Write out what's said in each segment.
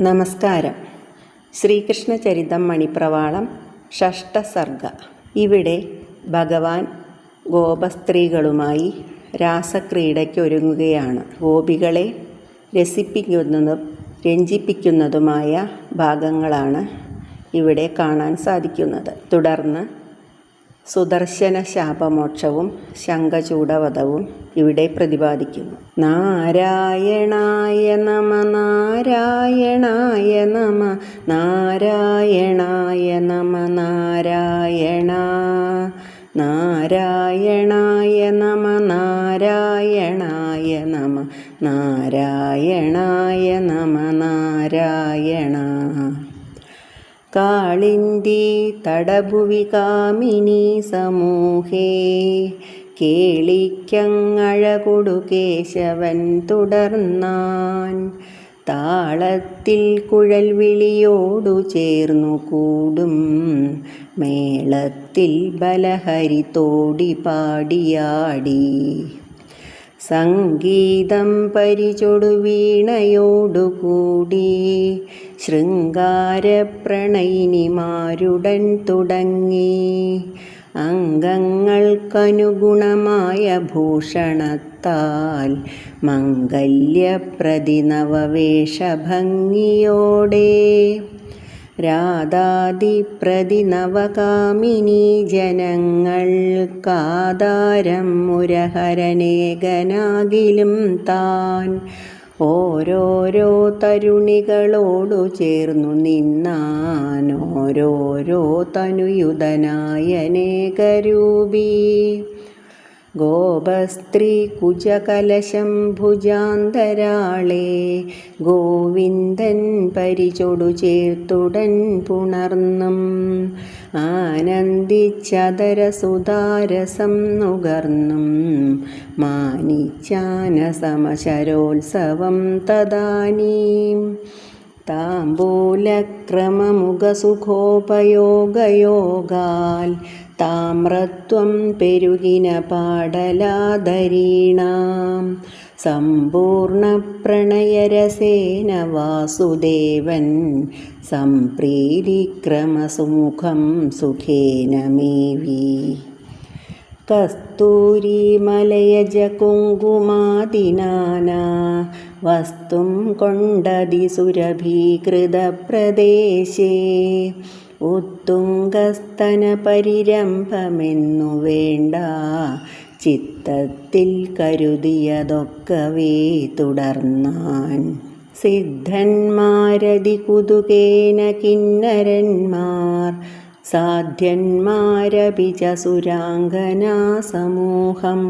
നമസ്കാരം. ശ്രീകൃഷ്ണ ചരിതം മണിപ്രവാളം ഷഷ്ടസർഗ. ഇവിടെ ഭഗവാൻ ഗോപസ്ത്രീകളുമായി രാസക്രീഡയ്ക്കൊരുങ്ങുകയാണ്. ഗോപികളെ രസിപ്പിക്കുന്നതും രഞ്ജിപ്പിക്കുന്നതുമായ ഭാഗങ്ങളാണ് ഇവിടെ കാണാൻ സാധിക്കുന്നത്. തുടർന്ന് സുദർശന ശാപമോക്ഷവും ശംഖചൂടവധവും ഇവിടെ പ്രതിപാദിക്കുന്നു. നാരായണായ നമ നാരായണായ നമ നാരായണായ നമ നാരായണ നാരായണായ നമ നാരായണായ നമ നാരായണായ നമ നാരായണ. കാളിന്തി തടഭുവി കാമിനി സമൂഹേ. കേളിക്കങ്ങഴകൊടു കേശവൻ തുടർന്നാൻ. താളത്തിൽ കുഴൽ വിളിയോടു ചേർന്നു കൂടും. മേളത്തിൽ ബലഹരി തോടി പാടിയാടി. സംഗീതം പരിചൊടു വീണയോടുകൂടി ശൃംഗാരപ്രണയിനിമാരുടൻ തുടങ്ങി. അംഗങ്ങൾക്കനുഗുണമായ ഭൂഷണത്താൽ മംഗല്യപ്രതിനവവേഷഭംഗിയോടെ രാധാതിപ്രതിനവകാമിനി ജനങ്ങൾക്കാധാരം മുരഹരനേകനാകിലും താൻ. ഓരോരോ തരുണികളോടു ചേർന്നു നിന്നാൻ ഓരോരോ ഗോപസ്ത്രീ കുജകലശം ഭുജാന്തരാളേ ഗോവിന്ദൻ പരിചൊടു ചേർത്തുടൻ പുണർന്നും. ആനന്ദിച്ചതരസുതാരസം നുകർന്നും. മാനിച്ചാന സമശരോത്സവം തദാനീം. താംബൂലക്രമമുഖസുഖോപയോഗയോഗാൽ താമ്രത്വം പെരുകിന പാടലാദരീണാം. സമ്പൂർണപ്രണയരസേന വാസുദേവൻ. സംപ്രീതിക്രമസുമുഖം സുഖേന മേവി കസ്തൂരിമലയജകുങ്കുമാദിനാനാ. വസ്തും കൊണ്ടതി സുരഭീകൃതപ്രദേശേ ഉത്തുംഗസ്തന പരിരംഭമെന്നു വേണ്ട. ചിത്തത്തിൽ കരുതിയതൊക്കവേ തുടർന്നാൻ. സിദ്ധന്മാരതി കുതുകേന കിന്നരന്മാർ. സാധ്യന്മാരപി സുരാംഗനാ സമൂഹം.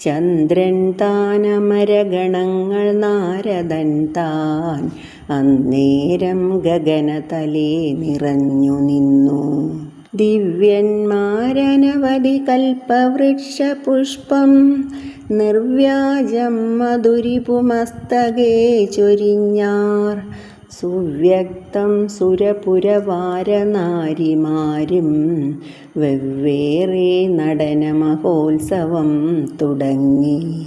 ചന്ദ്രൻ താനമരഗണങ്ങൾ നാരദൻ താൻ. അന്നേരം ഗഗനതലേ നിറഞ്ഞു നിന്നു. ദിവ്യന്മാരനവധി കൽപ്പവൃക്ഷപുഷ്പം നിർവ്യാജം മധുരിപുമസ്തകേ ചൊരിഞ്ഞാർ. സുവ്യക്തം സുരപുരവാരനാരിമാരും വെവ്വേറെ നടനമഹോത്സവം തുടങ്ങി.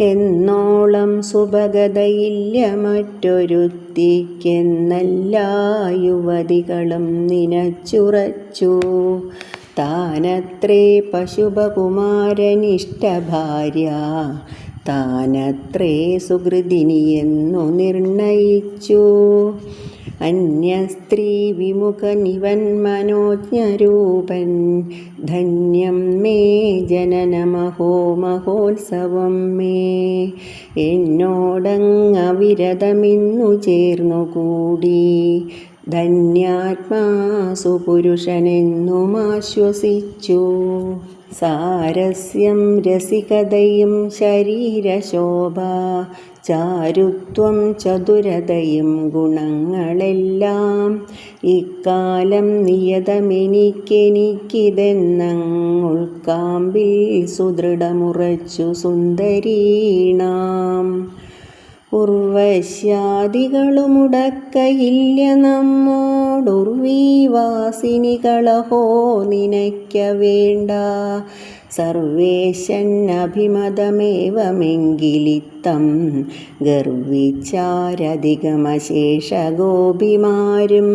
എന്നോളം സുഭഗതയില്ല മറ്റൊരുത്തിക്കെന്നെല്ലാ യുവതികളും നിനച്ചുറച്ചു. താനത്രേ പശുപകുമാരനിഷ്ടഭാര്യ താനത്രേ സുഹൃതിനിയെന്നു നിർണയിച്ചു. അന്യസ്ത്രീ വിമുഖനിവൻ മനോജ്ഞരൂപൻ. ധന്യം മേ ജനനമഹോ മഹോത്സവം മേ. എന്നോടങ്ങവിരതമിന്നു ചേർന്നുകൂടി. ധന്യാത്മാസു പുരുഷനെന്നും ആശ്വസിച്ചു. സാരസ്യം രസികതയും ശരീരശോഭ. ചാരുത്വം ചതുരതയും ഗുണങ്ങളെല്ലാം. ഇക്കാലം നിയതമെനിക്കെനിക്കിതെന്നുൾക്കാമ്പിൽ സുദൃഢമുറച്ചു സുന്ദരീണാം. ഉർവശ്യാദികളുമുടക്കയില്ല നമ്മോടുർവീവാസിനികളഹോ നിനയ്ക്ക വേണ്ട സർവേശന്നഭിമതമേവമെങ്കിലിത്തം ഗർവിച്ചാരധികമശേഷഗോപിമാരും.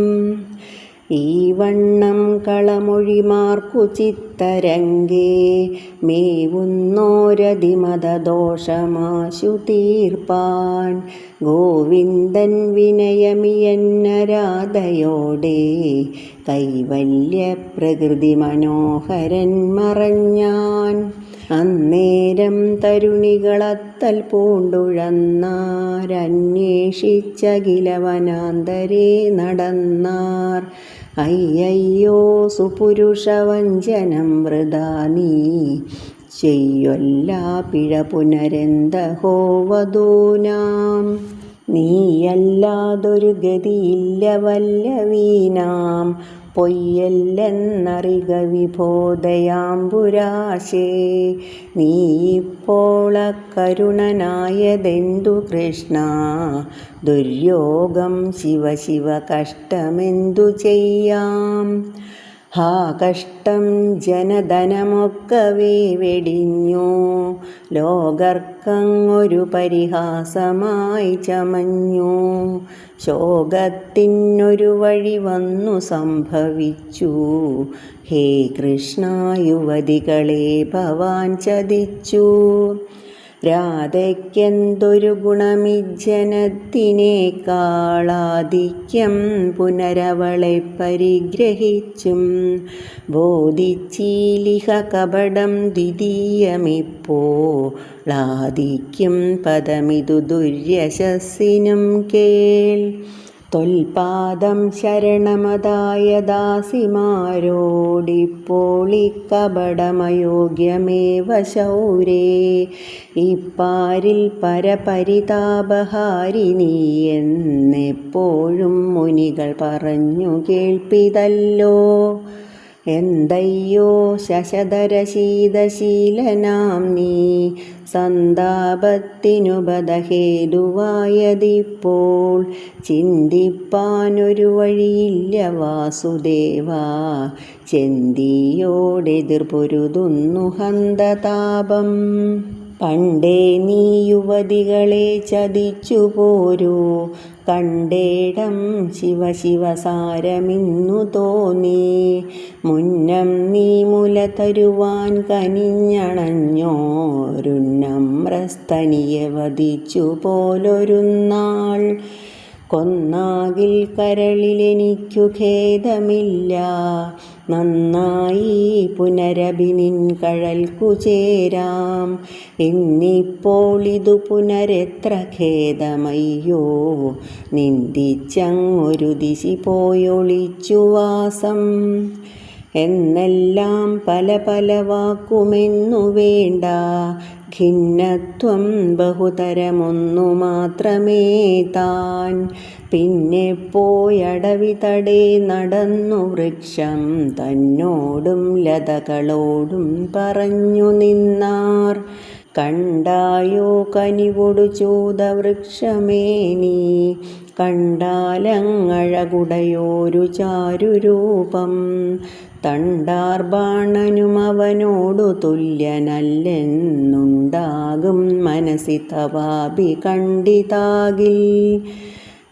ഈ വണ്ണം കളമൊഴിമാർക്കു ചിത്തരംഗേ മേവുന്നോരതിമതദോഷമാശു തീർപ്പാൻ ഗോവിന്ദൻ വിനയമിയന്നരാധയോടെ കൈവല്യ പ്രകൃതി മനോഹരൻ മറഞ്ഞാൻ. അന്നേരം തരുണികളത്തൽ പൂണ്ടുഴന്നാരന്വേഷിച്ചകിലവനാന്തരേ നടന്നാർ. അയ്യയ്യോ സുപുരുഷവഞ്ചനം വൃതാ നീ. ചെയ്യൊല്ലാ പിഴ പുനരന്ത വധൂനാം നീയല്ലാതൊരു ഗതിയില്ല വല്ലവീനാം പൊയ്യല്ലെന്നറിക വിബോധയാമ്പുരാശേ. ഇപ്പോൾ കരുണനായതെന്തു കൃഷ്ണ? ദുര്യോഗം ശിവ ശിവ കഷ്ടമെന്തു ചെയ്യാം? ഹാ കഷ്ടം ജനധനമൊക്കവേ വെടിഞ്ഞു ലോകർക്കങ്ങൊരു പരിഹാസമായി ചമഞ്ഞു. ശോകത്തിനൊരു വഴി വന്നു സംഭവിച്ചു. ഹേ കൃഷ്ണ യുവതികളെ ഭവാൻ ചതിച്ചു. രാധയ്ക്കെന്തൊരു ഗുണമിജ്ജനത്തിനേക്കാളാധിക്യം പുനരവളെ പരിഗ്രഹിച്ചും ബോധിച്ചീലിഹ കപടം ദ്വിതീയമിപ്പോ ളാധിക്യം പദമിതു ദുര്യശസ്സിനും കേൾ. തൊൽപാദം ശരണമതായ ദാസിമാരോടിപ്പോളി കപടമയോഗ്യമേവ ശൗരേ. ഇപ്പാരിൽ പരപരിതാപഹാരി നീ എന്നെപ്പോഴും മുനികൾ പറഞ്ഞു കേൾപ്പിതല്ലോ. എന്തയ്യോ ശശധര ശീതശീലനാം നീ. സന്താപത്തിനുപദഹേതുവായതിപ്പോൾ ചിന്തിപ്പാനൊരു വഴിയില്ല വാസുദേവ. ചെന്തിയോടെതിർപൊരുതുന്നു ഹന്തതാപം. പണ്ടേ നീ യുവതികളെ ചതിച്ചു പോരൂ. കണ്ടേടം ശിവ ശിവസാരമിന്നു തോന്നി. മുന്നം നീ മുല തരുവാൻ കനിഞ്ഞണഞ്ഞോരുന്നമ്രസ്തനിയെ വധിച്ചു പോലൊരുന്നാൾ കൊന്നാകിൽ കരളിലെനിക്കു ഖേദമില്ല. നന്നായി പുനരഭിനിൻ കഴൽക്കു ചേരാം. ഇന്നിപ്പോൾ ഇതു പുനരെത്ര ഖേദമയ്യോ? നിന്ദിച്ചങ്ങൊരു ദിശി പോയൊളിച്ചു വാസം. എന്നെല്ലാം പല പല വാക്കുമെന്നു വേണ്ട. ഖിന്നത്വം ബഹുതരമൊന്നു മാത്രമേ താൻ. പിന്നെ പോയടവി തടെ നടന്നു വൃക്ഷം തന്നോടും ലതകളോടും പറഞ്ഞു നിന്നാർ. കണ്ടായോ കനിവൊടു ചൂതവൃക്ഷമേ നീ? കണ്ടാലങ്ങഴകുടയോരു ചാരുരൂപം തണ്ടാർബാണനും അവനോടു തുല്യനല്ലെന്നുണ്ടാകും മനസ്സി തവാപി കണ്ടിതാകിൽ.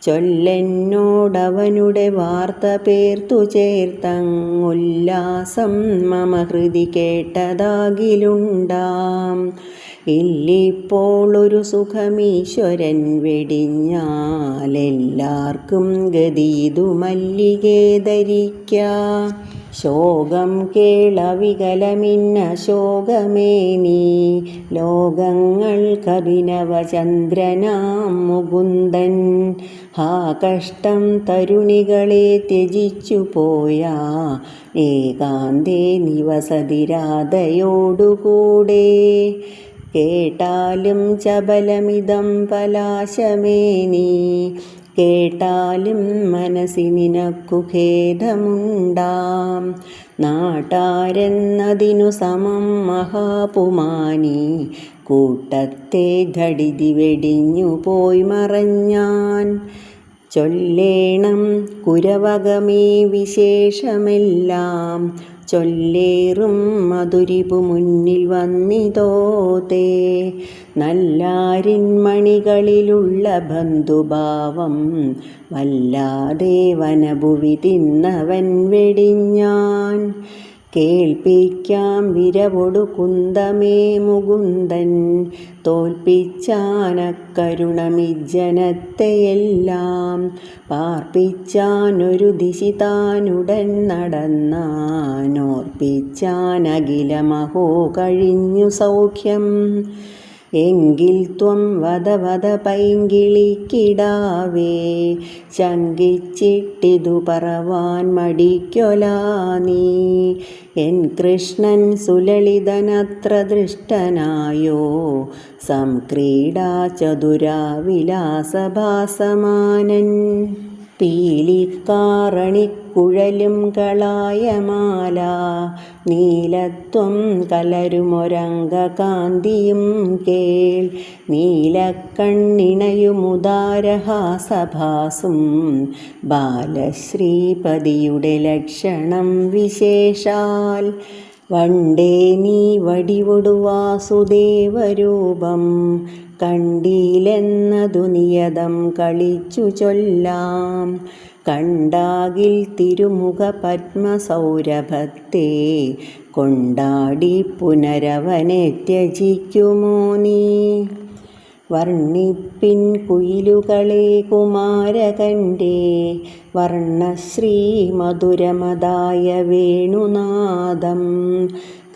ചൊല്ലെന്നോടവനുടെ വാർത്ത പേർത്തു ചേർത്തങ്ങുല്ലാസം മമ ഹൃതി കേട്ടതാകിലുണ്ടാം. ഇല്ലിപ്പോൾ ഒരു സുഖമീശ്വരൻ വെടിഞ്ഞാലെല്ലാവർക്കും ഗതിയിതു മല്ലികേ ധരിക്ക. ശോകം കേളവികലമിന്ന ശോകമേ നീ ലോകങ്ങൾക്കഭിനവചന്ദ്രനാം മുകുന്ദൻ. ആ കഷ്ടം തരുണികളെ ത്യജിച്ചു പോയാ ഏകാന്തേ നിവസതിരാധയോടുകൂടെ. കേട്ടാലും ചപലമിതം പലാശമേ നീ. കേട്ടാലും മനസ്സി നിനക്കു ഖേദമുണ്ടാം. നാട്ടാരെന്നതിനു സമം മഹാപുമാനി. കൂട്ടത്തെ ധടിതി വെടിഞ്ഞു പോയി മറഞ്ഞാൻ. ചൊല്ലേണം കുരവകമേ വിശേഷമെല്ലാം. ചൊല്ലേറും മധുരിപു മുന്നിൽ വന്നിതോതേ നല്ലാരിൻ മണികളിലുള്ള ബന്ധുഭാവം വല്ലാതെ വനഭുവി തിന്നവൻ വെടിഞ്ഞാൻ. കേൾപ്പിക്കാം വിരവൊടു കുന്തമേ മുകുന്ദൻ. തോൽപ്പിച്ചാനക്കരുണമിജ്ജനത്തെയെല്ലാം പാർപ്പിച്ചാനൊരു ദിശിതാനുടൻ നടന്നാനോർപ്പിച്ചാനകിലമഹോ കഴിഞ്ഞു സൗഖ്യം. എങ്കിൽ ത്വം വധ വധ പൈങ്കിളിക്കിടാവേ ശങ്കിച്ചിട്ടിതു പറവാൻ മടിക്കൊലാ നീ. എൻ കൃഷ്ണൻ സുലളിതനത്ര ദൃഷ്ടനായോ. സംക്രീഡാ ചതുരാ വിലാസഭാസമാനൻ. പീലിക്കാറണിക്കുഴലും കളായമാല. നീലത്വം കലരുമൊരംഗകാന്തിയും കേൾ. നീലക്കണ്ണിണയുമുദാരഹാസഭാസും ബാലശ്രീപതിയുടെ ലക്ഷണം വിശേഷാൽ. വണ്ടേ നീ വടിവൊടുവാസുദേവരൂപം കണ്ടീലെന്നതു നിയതം കളിച്ചു ചൊല്ലാം കണ്ടാകിൽ തിരുമുഖ പത്മസൗരഭത്തെ കൊണ്ടാടി പുനരവനെ ത്യജിക്കുമോ നീ? വർണിപ്പിൻ കുയിലുകളെ കുമാരകന്റെ വർണശ്രീ മധുരമതായ വേണുനാദം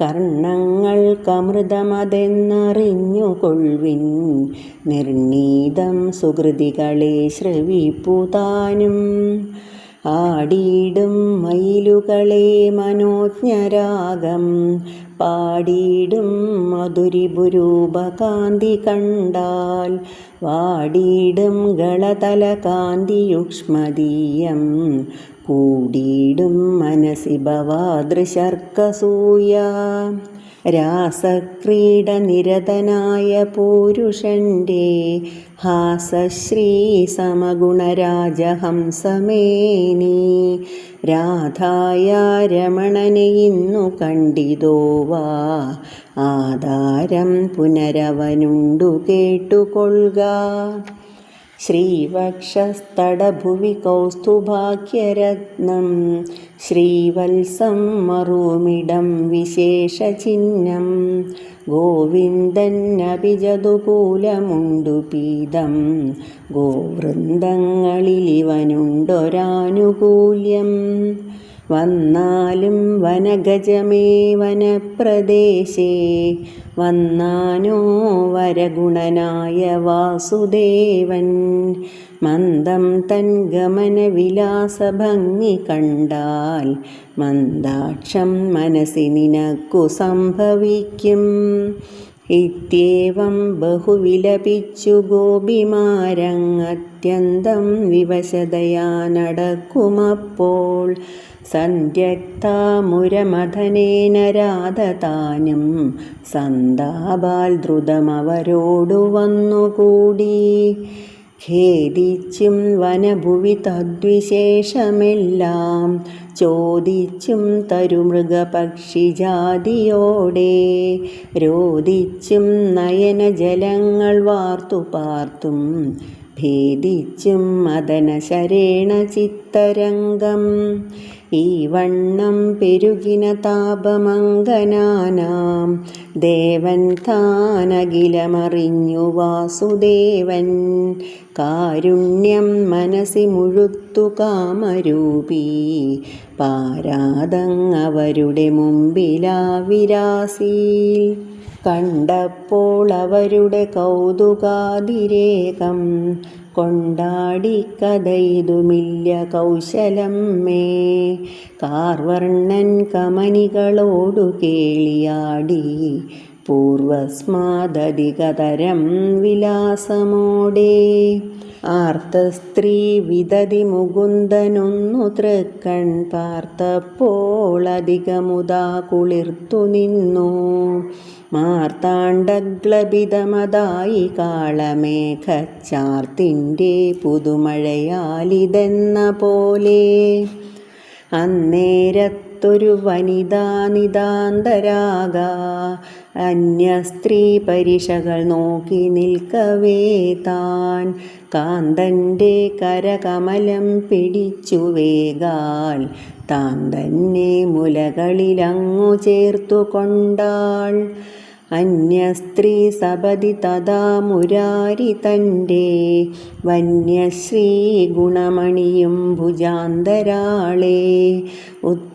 കർണങ്ങൾക്കമൃതമതെന്നറിഞ്ഞുകൊള്ളിൻ നിർണീതം സുഹൃതികളെ ശ്രവിപ്പുതാനും. ആടിയിടും മയിലുകളെ മനോജ്ഞരാഗം. പാടിയിടും മധുരിപുരൂപകാന്തി കണ്ടാൽ വാടിയിടും ഗളതല കാന്തിയുക്ഷ്മദീയം കൂടിയിടും മനസി ഭവാദൃശർക്കസൂയ രാസക്രീഡനിരതനായ പൂരുഷന്റെ ഹാസശ്രീ സമഗുണരാജഹംസമേനി രാധായ രമണനെ ഇന്നു കണ്ടിതോവാ ആധാരം പുനരവനുണ്ടു കേട്ടുകൊള്ളുക. ശ്രീവക്ഷസ്തടഭുവി കൗസ്തുഭാഗ്യരത്നം. ശ്രീവത്സം മറുമിടം വിശേഷചിഹ്നം. ഗോവിന്ദനഭിജതുകൂലമുണ്ടു പീതം ഗോവൃന്ദങ്ങളിലിവനുണ്ടൊരാനുകൂല്യം വന്നാലും വനഗജമേ വനപ്രദേശേ വന്നാനോ വരഗുണനായ വാസുദേവൻ. മന്ദം തൻ ഗമനവിലാസഭംഗി കണ്ടാൽ മന്ദാക്ഷം മനസ്സി നിനക്കു സംഭവിക്കും. ഇത്യേവം ബഹുവിലപിച്ചു ഗോപിമാരങ്ങത്യന്തം വിവശതയാ നടക്കുമപ്പോൾ സന്ധ്യക്താമുരമഥനേന രാധതാനും സന്താപാൽ ദ്രുതമവരോടു വന്നുകൂടി. ഖേദിച്ചും വനഭുവി തദ്വിശേഷമെല്ലാം ചോദിച്ചും തരുമൃഗപക്ഷിജാതിയോടെ. രോദിച്ചും നയനജലങ്ങൾ വാർത്തു പാർത്തും ഭേദിച്ചും മദനശരേണ ചിത്തരംഗം ഈ വണ്ണം പെരുകിന താപമംഗനാനാം. ദേവൻ താനകിലമറിഞ്ഞു വാസുദേവൻ. കാരുണ്യം മനസ്സി മുഴുത്തു കാമരൂപി പാരാതങ്ങവരുടെ മുമ്പിലാ വിരാസീൽ കണ്ടപ്പോൾ അവരുടെ കൗതുകാതിരേകം. കൊണ്ടാടി കഥയിതുമില്ല കൗശലം മേ. കാർവർണൻ കമനികളോടു കേളിയാടി. പൂർവസ്മാദധികതരം വിലാസമോടെ. ആർത്തസ്ത്രീ വിതതി മുകുന്ദനൊന്നു തൃക്കൺ പാർത്തപ്പോൾ അധികമുതാ കുളിർത്തു നിന്നു. മാർത്താണ്ഡഗ്ലപിതമതായി കാളമേഘച്ചാർത്തിന്റെ പുതുമഴയാലിതെന്ന പോലെ അന്നേരത്തൊരു വനിതാ നിതാന്തരാക അന്യ സ്ത്രീ പരിശകൾ നോക്കി നിൽക്കവേ താൻ. കാന്തന്റെ കരകമലം പിടിച്ചു വേഗാൽ. താൻ തന്നെ മുലകളിലങ്ങു ചേർത്തു കൊണ്ടാൾ. അന്യസ്ത്രീ സപതി തഥാ മുരാരി തന്റെ. വന്യശ്രീ ഗുണമണിയും ഭുജാന്തരാളെ.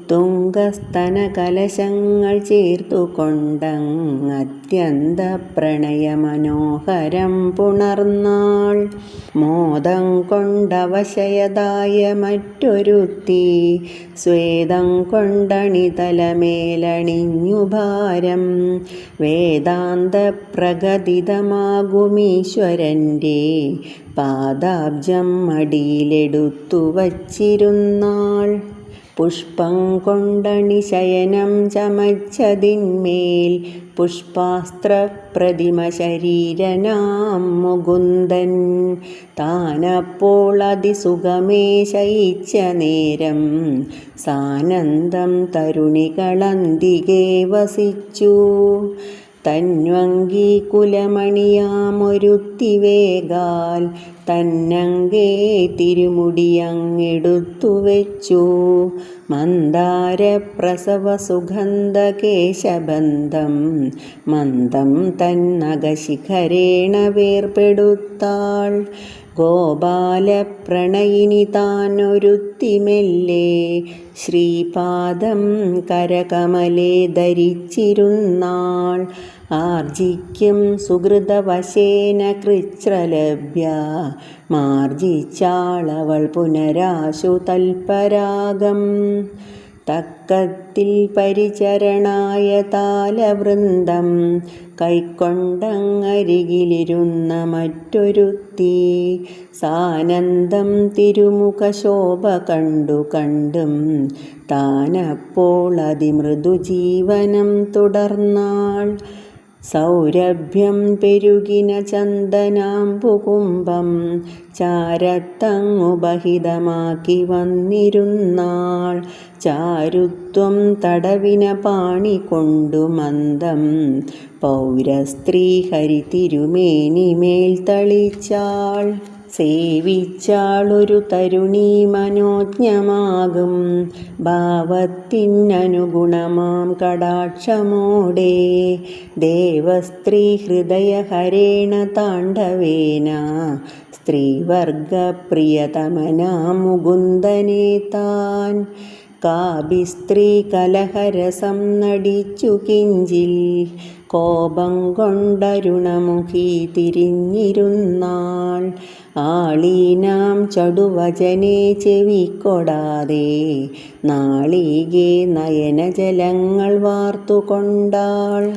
ഉത്തുംഗസ്തന കലശങ്ങൾ ചേർത്തുകൊണ്ടത്യന്ത പ്രണയമനോഹരം പുണർന്നാൾ. മോദം കൊണ്ടവശയതായ മറ്റൊരുത്തി സ്വേദം കൊണ്ടണിതലമേലണിഞ്ഞു ഭാരം. വേദാന്ത പ്രകതിതമാകുമീശ്വരന്റെ പാദാബ്ജം മടിയിലെടുത്തു വച്ചിരുന്നാൾ. പുഷ്പം കൊണ്ടണി ശയനം ചമച്ചതിന്മേൽ പുഷ്പാസ്ത്രപ്രതിമ ശരീരനാം മുകുന്ദൻ. താനപ്പോൾ അതിസുഖമേ ശയിച്ച നേരം സാനന്ദം തരുണികളന്തികെ വസിച്ചു. തന്വങ്കി കുലമണിയാമൊരുത്തി വേഗാൽ തന്നങ്കേ തിരുമുടിയങ്ങെടുത്തു വെച്ചു. മന്ദാര പ്രസവ സുഗന്ധ കേശബന്ധം മന്ദം തന്നകശിഖരേണ വേർപെടുത്താൾ. ഗോപാലപ്രണയിനി താനൊരുത്തി മെല്ലെ ശ്രീപാദം കരകമലെ ധരിച്ചിരുന്നാൾ. ആർജിക്കും സുഹൃതവശേന കൃച്ഛ്രലഭ്യ. മാർജിച്ചാളവൾ പുനരാശു തൽപരാഗം. തക്കത്തിൽ പരിചരണായ താലവൃന്ദം. കൈക്കൊണ്ടങ്ങരികിലിരുന്ന മറ്റൊരുത്തി. സാനന്ദം തിരുമുഖശോഭ കണ്ടു കണ്ടും താനപ്പോൾ അതിമൃദു ജീവനം തുടർന്നാൾ. സൗരഭ്യം പെരുകിന ചന്ദനാംബുകുംഭം ചാരത്തങ്ങു ബഹിതമാക്കി വന്നിരുന്നാൾ. ചാരുത്വം തടവിന പാണി കൊണ്ടു മന്ദം. പൗരസ്ത്രീ ഹരി തിരുമേനിമേൽ തളിച്ചാൾ. സേവിച്ചാളൊരു തരുണീ മനോജ്ഞമാകും. ഭാവത്തിനനുഗുണമാം കടാക്ഷമോടെ. ദേവസ്ത്രീ ഹൃദയഹരേണ താണ്ഡവേന. സ്ത്രീവർഗപ്രിയതമനാ മുകുന്ദനെ താൻ. കാഭിസ്ത്രീ കലഹരസം നടിച്ചു കിഞ്ചിൽ. കോപം കൊണ്ടരുണമുഖി തിരിഞ്ഞിരുന്നാൾ. ആളീനാം ചടുവചനെ ചെവിക്കൊടാതെ നാളികെ നയനജലങ്ങൾ വാർത്തുകൊണ്ടാൾ.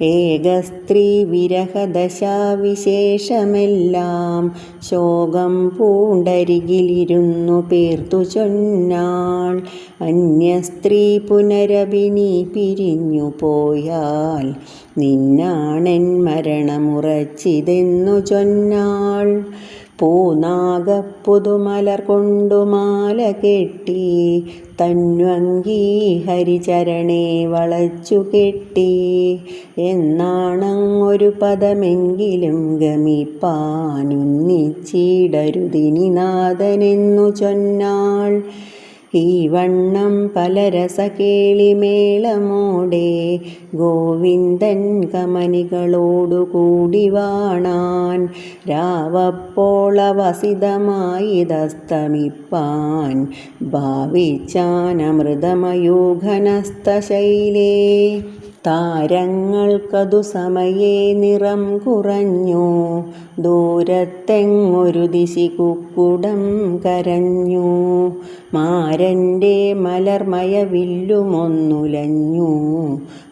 ഏകസ്ത്രീ വിരഹദശാവിശേഷമെല്ലാം ശോകം പൂണ്ടരികിലിരുന്നു പേർത്തു ചൊന്നാൾ. അന്യസ്ത്രീ പുനരഭിനി പിരിഞ്ഞു പോയാൽ നിന്നാണെൻ മരണമുറച്ചിതെന്നു ചൊന്നാൾ. പൂനാഗപ്പുതുമലർ കൊണ്ടു മാല കെട്ടി തന്വങ്കി ഹരിചരണേ വളച്ചു കെട്ടി. എന്നാണങ്ങൊരു പദമെങ്കിലും ഗമിപ്പാനുന്നിച്ചിടരുതിനി നാഥനെന്നു ചൊന്നാൾ ഈ വണ്ണം പലരസകേളിമേളമോടെ ഗോവിന്ദൻ കമനികളോടുകൂടി വാണാൻ രാവപ്പോളവസിതമായി ദസ്തമിപ്പാൻ ഭാവിച്ചാൻ അമൃതമയൂഘനസ്തശൈലേ താരങ്ങൾക്കതു സമയേ നിറം കുറഞ്ഞു. ദൂരത്തെങ്ങൊരു ദിശി കുക്കുടം കരഞ്ഞു. മാരന്റെ മലർമയ വില്ലുമൊന്നുലഞ്ഞു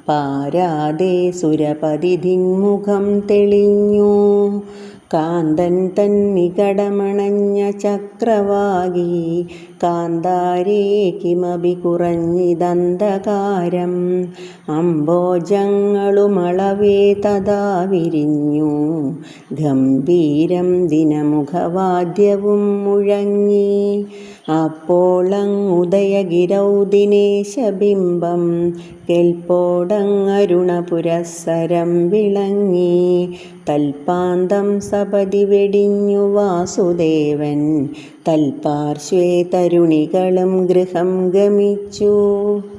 പാരാതെ സുരപതി ദിങ്മുഖം തെളിഞ്ഞു. കാന്തൻ തന്നികടമണഞ്ഞ ചക്രവാകി കാന്താരേ കിമപി കുറഞ്ഞിതന്ധകാരം അംബോജങ്ങളുമളവേ തഥാ വിരിഞ്ഞു. ഗംഭീരം ദിനമുഖവാദ്യവും മുഴങ്ങി. അപ്പോളങ്ങുദയഗിരൗ ദിനേശബിംബം കെൽപ്പോടങ്ങരുണപുരസ്സരം വിളങ്ങി. തൽപ്പാന്തം സപതി വെടിഞ്ഞു വാസുദേവൻ. തൽപാർശ്വേ തരുണികളും ഗൃഹം ഗമിച്ചു.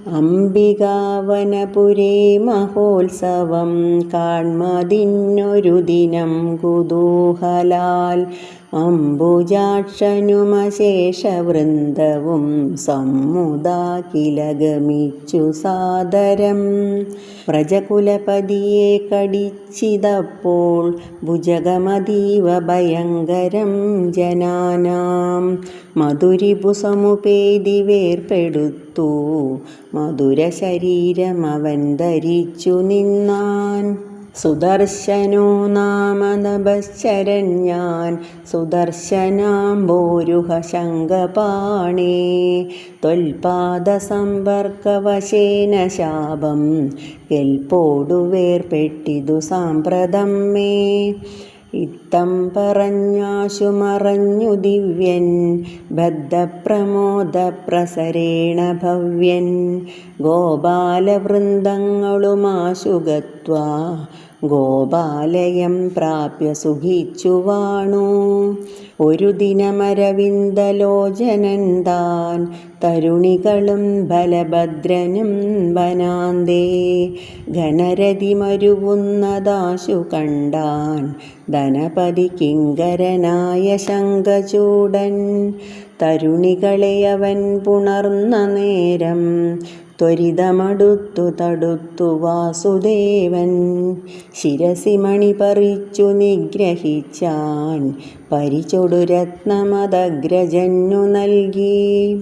അംബികാവനപുരേ മഹോത്സവം കാൺമതിന്നൊരു ദിനം കുതൂഹലാൽ അംബുജാക്ഷനുമശേഷവൃന്ദവും സമ്മുദാകില ഗമിച്ചു സാദരം. പ്രജകുലപതിയെ കടിച്ചിതപ്പോൾ ഭുജഗമതീവ ഭയങ്കരം ജനാനാം മധുരിപുസമുപേതി വേർപ്പെടുത്തു മധുര ശരീരം അവൻ ധരിച്ചു നിന്നാൻ. സുദർശനോ നാമ നഭശ്ചരഞ്ഞാൻ സുദർശനാംബോരുഹ ശങ്കപാണേ ത്വൽപാദസമ്പർക്കവശേന ശാപം. കെൽപ്പോടു വേർപെട്ടിതു സാമ്പ്രതം മേ. ഇത്തം പറഞ്ഞാശു മറഞ്ഞു ദിവ്യൻ ബദ്ധപ്രമോദപ്രസരേണ ഭവ്യൻ. ഗോപാലവൃന്ദങ്ങളുമാശു ഗത്വാ ഗോപാലയം പ്രാപ്യ സുഖിച്ചുവാണു ഒരു ദിനമരവിന്ദലോചനൻ താൻ തരുണികളും ബലഭദ്രനും വനാന്തേ. ഘനരതിമരുവുന്നതാശു കണ്ടാൻ ധനപതി കിങ്കരനായ ശങ്കചൂടൻ തരുണികളെ അവൻ പുണർന്ന നേരം ത്വരിതമടുത്തു തടുത്തു വാസുദേവൻ. ശിരസിമണി പറിച്ചു നിഗ്രഹിച്ചാൻ പരിചൊടു രത്നമതഗ്രജന്നു നൽകി.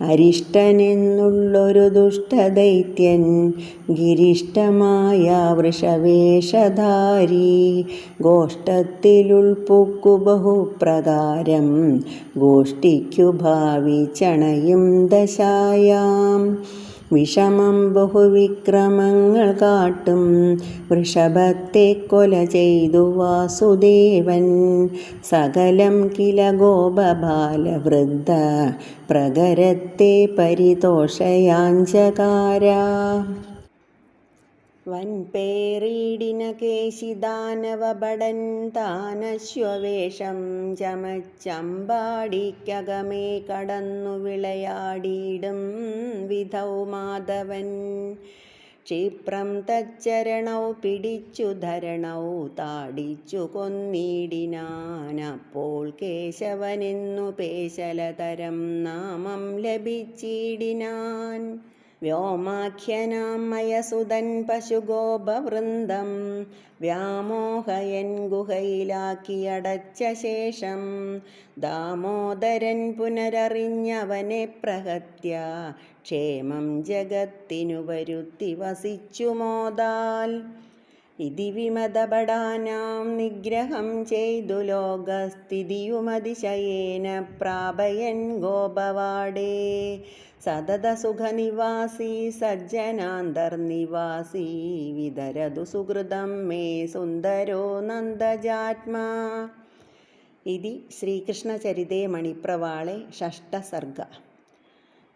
അരിഷ്ടനെന്നുള്ളൊരു ദുഷ്ടദൈത്യൻ ഗിരിഷ്ടമായ വൃഷവേഷധാരി ഗോഷ്ടത്തിലുൾപ്പുക്കു ബഹുപ്രകാരം ഗോഷ്ടിക്കു ഭാവി ചണയും ദശായാം. വിഷമം ബഹുവിക്രമങ്ങൾ കാട്ടും. വൃഷഭത്തെ കൊല ചെയ്തു വാസുദേവൻ. സകലം കില ഗോപബാലവൃദ്ധ. പ്രകരത്തെ പരിതോഷയാഞ്ചകാര വൻപേറീടിന കേശിദാനവഭടൻ താനശ്വവേഷം ചമച്ചമ്പാടിക്കകമേ കടന്നു വിളയാടിയിടും വിധൗ മാധവൻ. ക്ഷിപ്രം തച്ചരണൗ പിടിച്ചു ധരണൗ താടിച്ചു കൊന്നിടിനാനപ്പോൾ കേശവനെന്നു പേശലതരം നാമം ലഭിച്ചിടിനാൻ. വ്യോമാഖ്യനാം മയസുതൻ പശുഗോപവൃന്ദം വ്യാമോഹയൻ ഗുഹയിലാക്കിയടച്ച ശേഷം ദാമോദരൻ പുനരറിഞ്ഞവനെ പ്രഹത്യ ക്ഷേമം ജഗത്തിനു വരുത്തി വസിച്ചു മോദാൽ. ഇതി വിമതപടാനാം നിഗ്രഹം ചെയ്തു ലോകസ്ഥിതിയുമതിശയേന പ്രാപയൻ ഗോപവാടേ. സതതസുഖനിവാസി സജ്ജനാന്തർനിവാസി വിതരതു സുഹൃതം മേ സുന്ദരോ നന്ദജാത്മാ. ഇതി ശ്രീകൃഷ്ണചരിതേ മണിപ്രവാളെ ഷഷ്ടസർഗ.